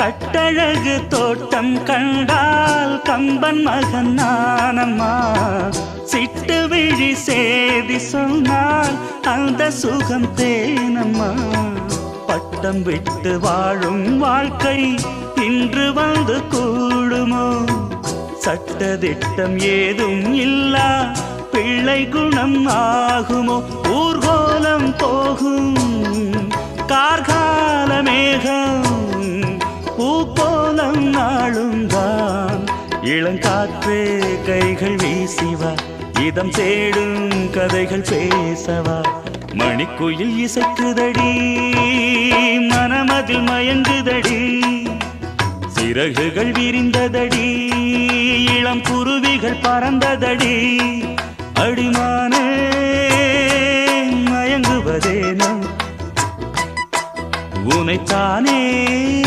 கட்டழகு தோட்டம் கண்டால் கம்பன் மகன் நானம்மா. சிட்டு விழி சேதி சொன்னால் அந்த சுகம் தேனம்மா. பட்டம் விட்டு வாழும் வாழ்க்கை இன்று வந்து கூடுமோ? சட்டதிட்டம் ஏதும் இல்லா பிள்ளை குணம் ஆகுமோ? ஊர்கோலம் போகும் கார்கால மேகம் நாளும் தான் இளங்காற்றே கைகள் வீசிவா. இதம் தேடும் கதைகள் பேசவா. மணிக்குயில் இசைக்குதடி மனமதில் மயங்குதடி. சிறகுகள் விரிந்ததடி இளம் குருவிகள் பறந்ததடி. அடிமானே மயங்குவதேனும் உனைத்தானே.